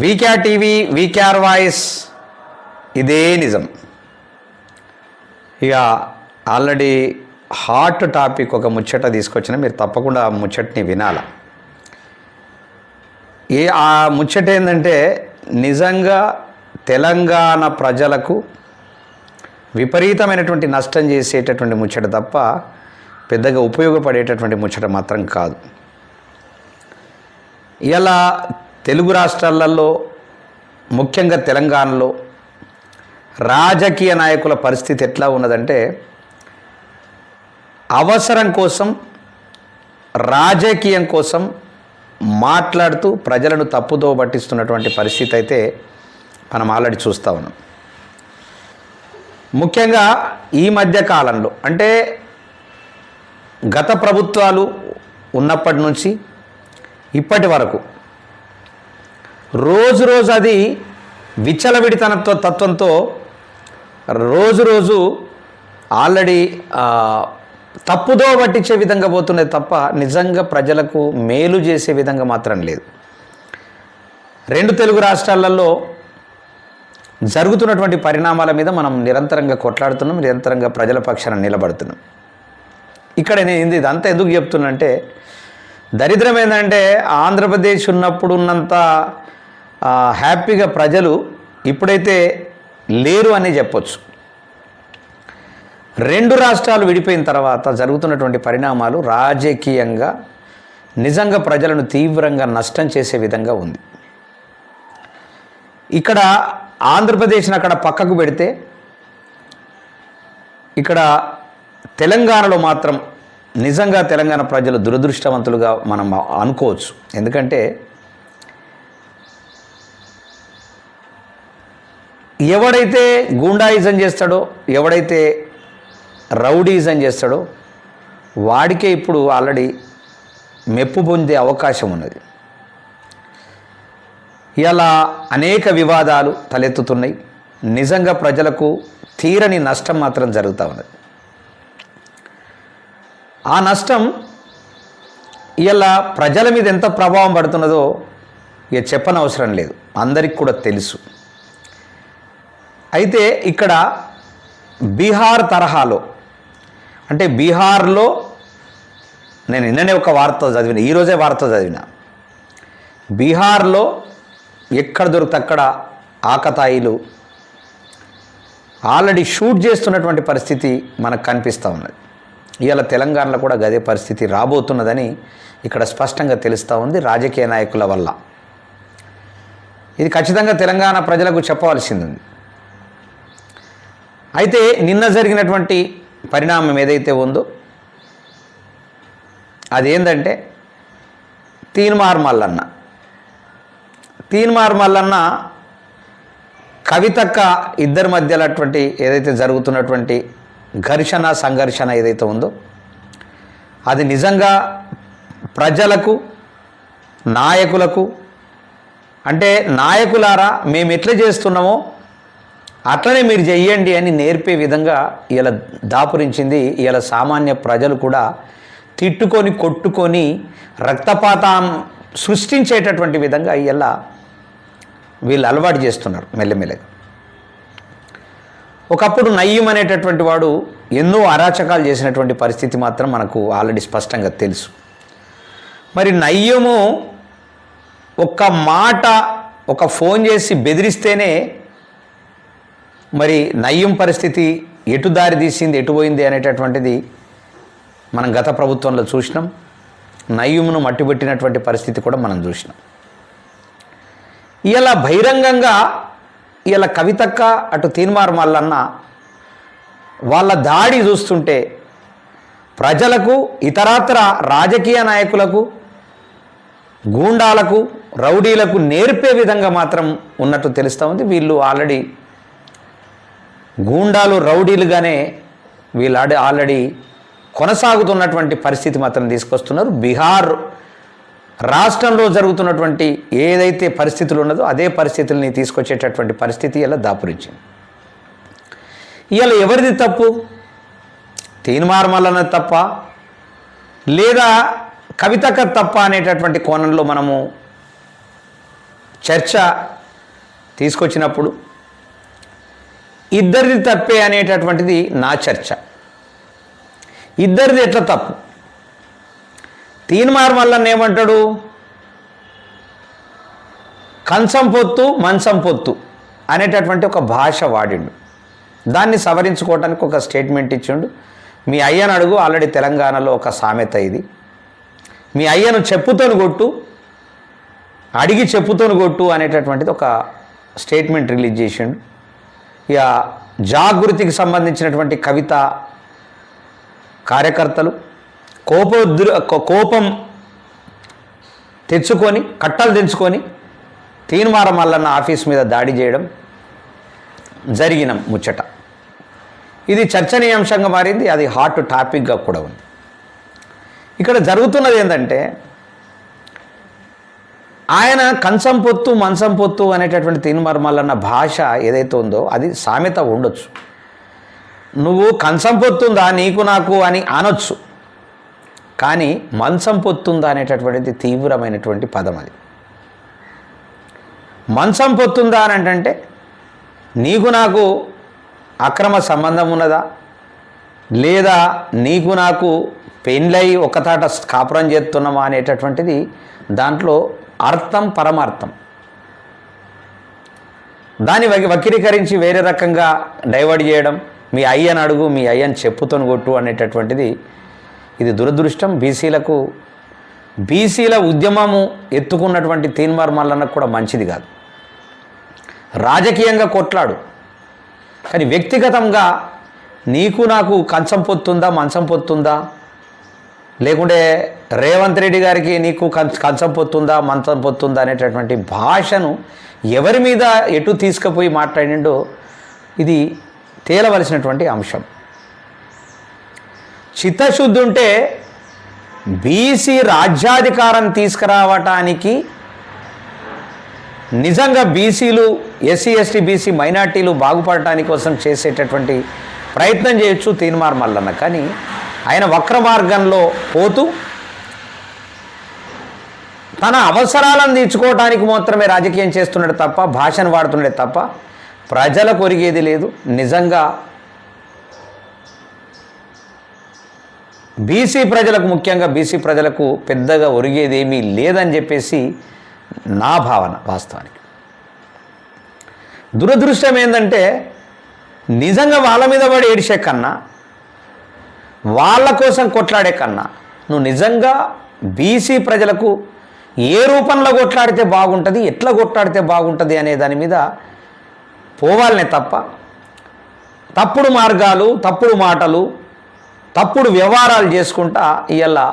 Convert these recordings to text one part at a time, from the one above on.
వీక్యా TV వీక్యార్ voice. ఇదే నిజం. ఇక ఆల్రెడీ హాట్ టాపిక్ ఒక ముచ్చట తీసుకొచ్చిన మీరు తప్పకుండా ఆ ముచ్చటని వినాల. ఏ ఆ ముచ్చట ఏంటంటే నిజంగా తెలంగాణ ప్రజలకు విపరీతమైనటువంటి నష్టం చేసేటటువంటి ముచ్చట తప్ప పెద్దగా ఉపయోగపడేటటువంటి ముచ్చట మాత్రం కాదు. ఇలా తెలుగు రాష్ట్రాలలో ముఖ్యంగా తెలంగాణలో రాజకీయ నాయకుల పరిస్థితి ఎట్లా ఉన్నదంటే అవసరం కోసం రాజకీయం కోసం మాట్లాడుతూ ప్రజలను తప్పుదో పట్టిస్తున్నటువంటి పరిస్థితి అయితే మనం ఆల్రెడీ చూస్తూ ఉన్నాం. ముఖ్యంగా ఈ మధ్య కాలంలో అంటే గత ప్రభుత్వాలు ఉన్నప్పటి నుంచి ఇప్పటి వరకు రోజు రోజు అది విచ్చలవిడితనత్వ తత్వంతో రోజు రోజు ఆల్రెడీ తప్పుదో పట్టించే విధంగా పోతున్నది తప్ప నిజంగా ప్రజలకు మేలు చేసే విధంగా మాత్రం లేదు. రెండు తెలుగు రాష్ట్రాలలో జరుగుతున్నటువంటి పరిణామాల మీద మనం నిరంతరంగా కొట్లాడుతున్నాం నిరంతరంగా ప్రజల పక్షాన నిలబడుతున్నాం. ఇక్కడ నేను ఇదంతా ఎందుకు చెప్తున్నంటే దరిద్రం ఏంటంటే ఆంధ్రప్రదేశ్ ఉన్నప్పుడు ఉన్నంత హ్యాపీగా ప్రజలు ఇప్పుడైతే లేరు అని చెప్పొచ్చు. రెండు రాష్ట్రాలు విడిపోయిన తర్వాత జరుగుతున్నటువంటి పరిణామాలు రాజకీయంగా నిజంగా ప్రజలను తీవ్రంగా నష్టం చేసే విధంగా ఉంది. ఇక్కడ ఆంధ్రప్రదేశ్ని అక్కడ పక్కకు పెడితే ఇక్కడ తెలంగాణలో మాత్రం నిజంగా తెలంగాణ ప్రజలు దురదృష్టవంతులుగా మనం అనుకోవచ్చు. ఎందుకంటే ఎవడైతే గూండాయిజం చేస్తాడో ఎవడైతే రౌడీజం చేస్తాడో వాడికే ఇప్పుడు ఆల్రెడీ మెప్పు పొందే అవకాశం ఉన్నది. ఇలా అనేక వివాదాలు తలెత్తుతున్నాయి. నిజంగా ప్రజలకు తీరని నష్టం మాత్రం జరుగుతూ ఉన్నది. ఆ నష్టం ఇలా ప్రజల మీద ఎంత ప్రభావం పడుతున్నదో ఇక చెప్పనవసరం లేదు. అందరికి కూడా తెలుసు. అయితే ఇక్కడ బీహార్ తరహాలో అంటే బీహార్లో నేను నిన్ననే ఒక వార్త చదివిన ఈరోజే వార్త చదివిన. బీహార్లో ఎక్కడ దొరికితే అక్కడ ఆకతాయిలు? ఆల్రెడీ షూట్ చేస్తున్నటువంటి పరిస్థితి మనకు కనిపిస్తూ ఉన్నది. ఇవాళ తెలంగాణలో కూడా గదే పరిస్థితి రాబోతున్నదని ఇక్కడ స్పష్టంగా తెలుస్తూ ఉంది రాజకీయ నాయకుల వల్ల. ఇది ఖచ్చితంగా తెలంగాణ ప్రజలకు చెప్పవలసింది. ఉంది అయితే నిన్న జరిగినటువంటి పరిణామం ఏదైతే ఉందో అదేంటంటే తీన్మార్ మల్లన్న. తీన్మార్ మల్లన్న కవితక్క ఇద్దరి మధ్యలటువంటి ఏదైతే జరుగుతున్నటువంటి ఘర్షణ సంఘర్షణ ఏదైతే ఉందో అది నిజంగా ప్రజలకు నాయకులకు అంటే నాయకులారా మేము ఎట్లా చేస్తున్నామో అట్లనే మీరు చెయ్యండి అని నేర్పే విధంగా ఇలా దాపురించింది ఇలా సామాన్య ప్రజలు కూడా తిట్టుకొని కొట్టుకొని రక్తపాతం సృష్టించేటటువంటి విధంగా ఇలా వీళ్ళు అలవాటు చేస్తున్నారు మెల్లమెల్లగా. ఒకప్పుడు నయ్యం అనేటటువంటి వాడు ఎన్నో అరాచకాలు చేసినటువంటి పరిస్థితి మాత్రం మనకు ఆల్రెడీ స్పష్టంగా తెలుసు. మరి నయ్యము ఒక్క మాట ఒక ఫోన్ చేసి బెదిరిస్తేనే మరి నయ్యం పరిస్థితి ఎటు దారి తీసింది ఎటు పోయింది అనేటటువంటిది మనం గత ప్రభుత్వంలో చూసినాం. నయ్యమును మట్టిపెట్టినటువంటి పరిస్థితి కూడా మనం చూసినాం. ఇలా బహిరంగంగా ఇలా కవితక్క అటు తీన్మార్ మల్లన్న వాళ్ళ దాడి చూస్తుంటే ప్రజలకు ఇతరత్ర రాజకీయ నాయకులకు గూండాలకు రౌడీలకు నేర్పే విధంగా మాత్రం ఉన్నట్టు తెలుస్తూ ఉంది. వీళ్ళు ఆల్రెడీ గూండాలు రౌడీలుగానే వీళ్ళు ఆల్రెడీ కొనసాగుతున్నటువంటి పరిస్థితి మాత్రం తీసుకొస్తున్నారు. బీహార్ రాష్ట్రంలో జరుగుతున్నటువంటి ఏదైతే పరిస్థితులు ఉన్నదో అదే పరిస్థితుల్ని తీసుకొచ్చేటటువంటి పరిస్థితి ఇలా దాపురించింది. ఇలా ఎవరిది తప్పు? తీన్మార్మలన తప్ప లేదా కవితక తప్ప అనేటటువంటి కోణంలో మనము చర్చ తీసుకొచ్చినప్పుడు ఇద్దరిది తప్పే అనేటటువంటిది నా చర్చ. ఇద్దరిది ఎట్లా తప్పు? తీన్మార్ మల్లన్న ఏమంటాడు? కంచం పొత్తు మంచం పొత్తు అనేటటువంటి ఒక భాష వాడిండు. దాన్ని సవరించుకోవడానికి ఒక స్టేట్మెంట్ ఇచ్చిండు. మీ అయ్యను అడుగు ఆల్రెడీ తెలంగాణలో ఒక సామెత ఇది. మీ అయ్యను చెప్పుతోని కొట్టు అడిగి చెప్పుతోని కొట్టు అనేటటువంటిది ఒక స్టేట్మెంట్ రిలీజ్ చేసిండు. ఇక జాగృతికి సంబంధించినటువంటి కవిత కార్యకర్తలు కోపోద్రు కోపం తెచ్చుకొని కట్టలు తెంచుకొని తీన్మార మల్లన్న ఆఫీస్ మీద దాడి చేయడం జరిగిన ముచ్చట. ఇది చర్చనీయాంశంగా మారింది అది హాట్ టాపిక్గా కూడా ఉంది. ఇక్కడ జరుగుతున్నది ఏంటంటే ఆయన కంచం పొత్తు మంచం పొత్తు అనేటటువంటి తీన్మార భాష ఏదైతే ఉందో అది సామెత ఉండొచ్చు. నువ్వు కంచం పొత్తుందా నీకు నాకు అని అనొచ్చు. కానీ మంచం పొత్తుందా అనేటటువంటిది తీవ్రమైనటువంటి పదం అది. మంచం పొత్తుందా అని అంటే నీకు నాకు అక్రమ సంబంధం ఉన్నదా? లేదా నీకు నాకు పెళ్ళై ఒకతాట కాపురం చేస్తున్నామా అనేటటువంటిది దాంట్లో అర్థం పరమార్థం. దాన్ని వక్రీకరించి వేరే రకంగా డైవర్ట్ చేయడం మీ అయ్యని అడుగు మీ అయ్యని చెప్పుతోని కొట్టు అనేటటువంటిది ఇది దురదృష్టం. బీసీలకు బీసీల ఉద్యమము ఎత్తుకున్నటువంటి తీన్మార్ మల్లన్నకు కూడా మంచిది కాదు. రాజకీయంగా కొట్లాడు. కానీ వ్యక్తిగతంగా నీకు నాకు కంచం పొత్తుందా మంచం పొత్తుందా? లేకుంటే రేవంత్ రెడ్డి గారికి నీకు కం- కంచం పొత్తుందా మంచం పొత్తుందా అనేటటువంటి భాషను ఎవరి మీద ఎటు తీసుకుపోయి మాట్లాడిండో ఇది తేలవలసినటువంటి అంశం. చిత్తశుద్ధి ఉంటే బీసీ రాజ్యాధికారం తీసుకురావటానికి నిజంగా బీసీలు ఎస్సీ ఎస్టీ బీసీ మైనార్టీలు బాగుపడటానికి కోసం చేసేటటువంటి ప్రయత్నం చేయొచ్చు తీన్మార్ మల్లన్న. కానీ ఆయన వక్ర మార్గంలో పోతూ తన అవసరాలను తీర్చుకోవటానికి మాత్రమే రాజకీయం చేస్తున్నాడు తప్ప భాషను వాడుతున్నాడే తప్ప ప్రజలకు ఒరిగేది లేదు. నిజంగా బీసీ ప్రజలకు ముఖ్యంగా బీసీ ప్రజలకు పెద్దగా ఒరిగేది ఏమీ లేదని చెప్పేసి నా భావన వాస్తవానికి. దురదృష్టం ఏంటంటే నిజంగా వాళ్ళ మీద పడి ఏడిసే కన్నా వాళ్ళ కోసం కొట్లాడే కన్నా. నువ్వు నిజంగా బీసీ ప్రజలకు ఏ రూపంలో కొట్లాడితే బాగుంటుంది ఎట్లా కొట్లాడితే బాగుంటుంది అనే దాని మీద పోవాలనే తప్ప తప్పుడు మార్గాలు తప్పుడు మాటలు తప్పుడు వ్యవహారాలు చేసుకుంటా ఇలా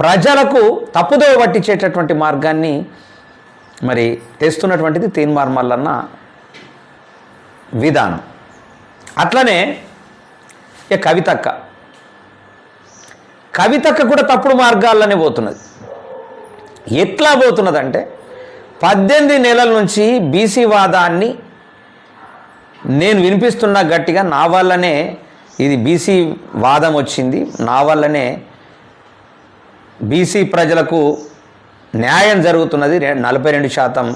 ప్రజలకు తప్పుదో పట్టించేటటువంటి మార్గాన్ని మరి తెస్తున్నటువంటిది తీన్మార్ మల్లన్న విధానం. అట్లనే ఇక కవితక్క కవితక్క కూడా తప్పుడు మార్గాల్లోనే పోతున్నది. ఎట్లా పోతున్నదంటే పద్దెనిమిది నెలల నుంచి బీసీ వాదాన్ని నేను వినిపిస్తున్నా గట్టిగా నా వల్లనే ఇది బీసీ వాదం వచ్చింది. నా వల్లనే బీసీ ప్రజలకు న్యాయం జరుగుతున్నది. నలభై రెండు శాతం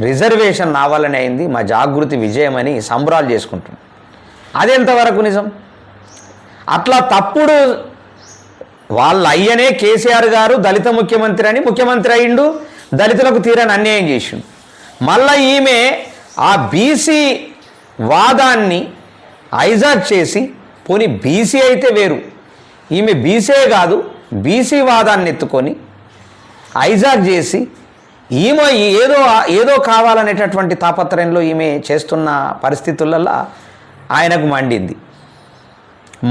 రిజర్వేషన్ నా వల్లనే అయింది. మా జాగృతి విజయమని సంబరాలు చేసుకుంటుంది అది ఎంతవరకు నిజం? అట్లా తప్పుడు వాళ్ళ అయ్యనే కేసీఆర్ గారు దళిత ముఖ్యమంత్రి అని ముఖ్యమంత్రి అయిండు దళితులకు తీరని అన్యాయం చేసిండు. మళ్ళా ఈమె ఆ బీసీ వాదాన్ని ఐజాక్ చేసి పోనీ బీసీ అయితే వేరు. ఈమె బీసీ కాదు బీసీ వాదాన్ని ఎత్తుకొని ఐజాక్ చేసి ఈమె ఏదో ఏదో కావాలనేటటువంటి తాపత్రయంలో ఈమె చేస్తున్న పరిస్థితులలో ఆయనకు మండింది.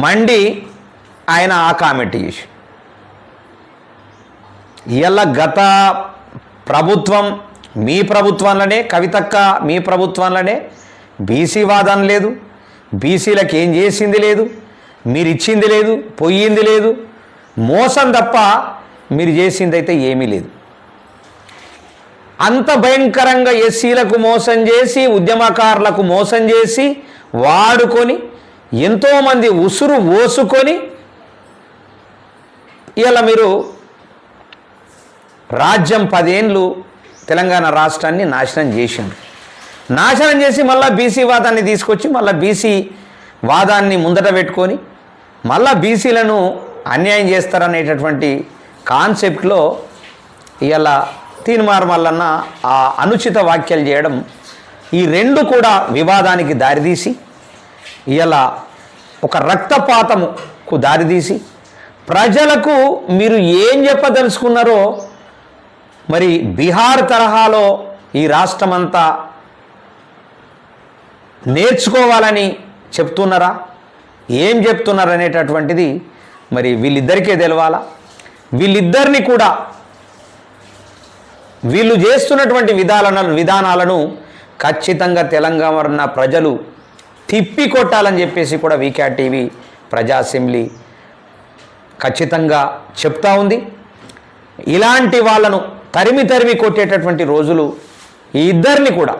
మండి ఆయన ఆ కామెంట్ చేసి. ఇవాళ గత ప్రభుత్వం మీ ప్రభుత్వంలోనే కవితక్క మీ ప్రభుత్వంలోనే బీసీ వాదన లేదు బీసీలకు ఏం చేసింది లేదు మీరు ఇచ్చింది లేదు పోయింది లేదు మోసం తప్ప మీరు చేసింది అయితే ఏమీ లేదు. అంత భయంకరంగా ఎస్సీలకు మోసం చేసి ఉద్యమకారులకు మోసం చేసి వాడుకొని ఎంతోమంది ఉసురు ఓసుకొని ఇలా మీరు రాజ్యం పదేండ్లు తెలంగాణ రాష్ట్రాన్ని నాశనం చేసిండు నాశనం చేసి మళ్ళీ బీసీ వాదాన్ని తీసుకొచ్చి మళ్ళీ బీసీ వాదాన్ని ముందట పెట్టుకొని మళ్ళా బీసీలను అన్యాయం చేస్తారనేటటువంటి కాన్సెప్ట్లో ఇవాళ తీన్మార్ మల్లన్న ఆ అనుచిత వ్యాఖ్యలు చేయడం ఈ రెండు కూడా వివాదానికి దారితీసి ఇలా ఒక రక్తపాతముకు దారితీసి ప్రజలకు మీరు ఏం చెప్పదలుచుకున్నారో మరి బీహార్ తరహాలో ఈ రాష్ట్రమంతా నేర్చుకోవాలని చెప్తున్నారా? ఏం చెప్తున్నారు అనేటటువంటిది మరి వీళ్ళిద్దరికే తెలవాలా? వీళ్ళిద్దరిని కూడా వీళ్ళు చేస్తున్నటువంటి విధానాలను విధానాలను ఖచ్చితంగా తెలంగాణ ప్రజలు తిప్పి కొట్టాలని చెప్పేసి కూడా వీక్యాట్ టీవీ ప్రజా అసెంబ్లీ ఖచ్చితంగా చెప్తా ఉంది. ఇలాంటి వాళ్ళను తరిమి తరిమి కొట్టేటటువంటి రోజులు ఈ ఇద్దరిని కూడా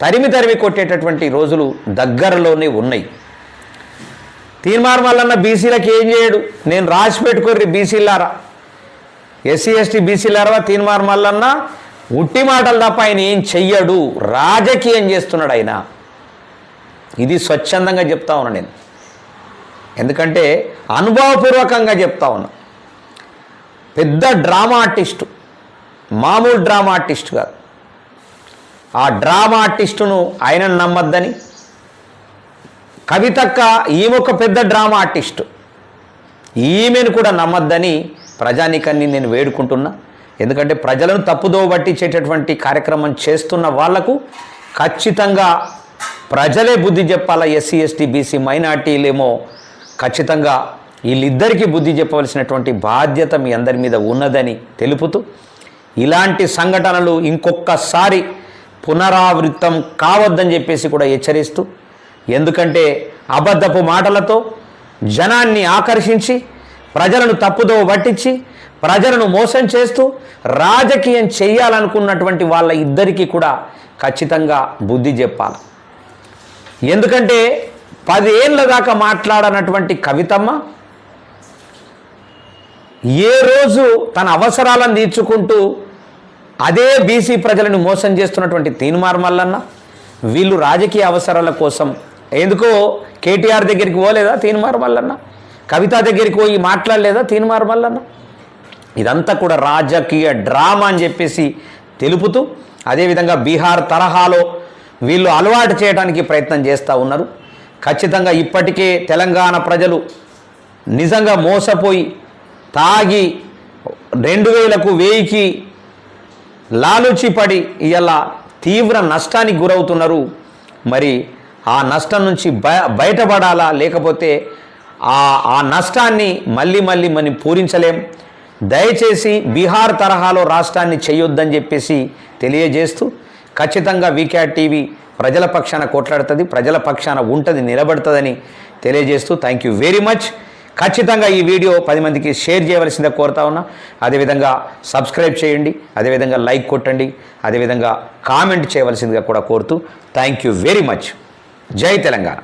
తరిమి తరిమి కొట్టేటటువంటి రోజులు దగ్గరలోనే ఉన్నాయి. తీర్మానం వల్లన్న బీసీలకు ఏం చేయడు? నేను రాసి పెట్టుకోర్రి బీసీలారా ఎస్సీ ఎస్టీ బీసీలారా తీర్మానం వల్లన్న ఉట్టి మాటలు తప్ప ఆయన ఏం చెయ్యడు. రాజకీయం చేస్తున్నాడు ఆయన. ఇది స్వచ్ఛందంగా చెప్తా ఉన్నా నేను. ఎందుకంటే అనుభవపూర్వకంగా చెప్తా ఉన్నా. పెద్ద డ్రామా ఆర్టిస్టు మామూలు డ్రామా ఆర్టిస్ట్ కాదు. ఆ డ్రామా ఆర్టిస్టును ఆయనను నమ్మద్దని కవితక్క ఈమె ఒక పెద్ద డ్రామా ఆర్టిస్టు ఈమెను కూడా నమ్మద్దని ప్రజానికాన్ని నేను వేడుకుంటున్నా. ఎందుకంటే ప్రజలను తప్పుదోవ పట్టించేటటువంటి కార్యక్రమం చేస్తున్న వాళ్ళకు ఖచ్చితంగా ప్రజలే బుద్ధి చెప్పాలా ఎస్సీ ఎస్టీ బీసీ మైనార్టీలేమో ఖచ్చితంగా వీళ్ళిద్దరికీ బుద్ధి చెప్పవలసినటువంటి బాధ్యత మీ అందరి మీద ఉన్నదని తెలుపుతూ ఇలాంటి సంఘటనలు ఇంకొకసారి పునరావృతం కావద్దని చెప్పేసి కూడా హెచ్చరిస్తూ ఎందుకంటే అబద్ధపు మాటలతో జనాన్ని ఆకర్షించి ప్రజలను తప్పుదో పట్టించి ప్రజలను మోసం చేస్తూ రాజకీయం చేయాలనుకున్నటువంటి వాళ్ళ ఇద్దరికీ కూడా ఖచ్చితంగా బుద్ధి చెప్పాలి. ఎందుకంటే పదేళ్ళ దాకా మాట్లాడనటువంటి కవితమ్మ ఏ రోజు తన అవసరాలను తీర్చుకుంటూ అదే బీసీ ప్రజలను మోసం చేస్తున్నటువంటి తీన్మార్ మల్లన్న వీళ్ళు రాజకీయ అవసరాల కోసం ఎందుకో కేటీఆర్ దగ్గరికి పోలేదా తీన్మార్ మల్లన్న? కవిత దగ్గరికి పోయి మాట్లాడలేదా తీన్మార్ మల్లన్న? ఇదంతా కూడా రాజకీయ డ్రామా అని చెప్పేసి తెలుపుతూ అదేవిధంగా బీహార్ తరహాలో వీళ్ళు అలవాటు చేయడానికి ప్రయత్నం చేస్తూ ఉన్నారు. ఖచ్చితంగా ఇప్పటికే తెలంగాణ ప్రజలు నిజంగా మోసపోయి తాగి రెండు వేలకు వేయికి లాలుచిపడి ఇలా తీవ్ర నష్టానికి గురవుతున్నారు. మరి ఆ నష్టం నుంచి బయ బయటపడాలా? లేకపోతే ఆ ఆ నష్టాన్ని మళ్ళీ మళ్ళీ మనం పూరించలేం. దయచేసి బీహార్ తరహాలో రాష్ట్రాన్ని చేయొద్దని చెప్పేసి తెలియజేస్తూ ఖచ్చితంగా వీక్యాట్ టీవీ ప్రజల పక్షాన కొట్లాడుతుంది ప్రజల పక్షాన ఉంటుంది నిలబడుతుందని తెలియజేస్తూ థ్యాంక్ యూ వెరీ మచ్ ఖచ్చితంగా ఈ వీడియో పది మందికి షేర్ చేయవలసిందే కోరుతా ఉన్నా. అదేవిధంగా సబ్స్క్రైబ్ చేయండి అదేవిధంగా లైక్ కొట్టండి అదేవిధంగా కామెంట్ చేయవలసిందిగా కూడా కోరుతూ థ్యాంక్ యూ వెరీ మచ్ జై తెలంగాణ.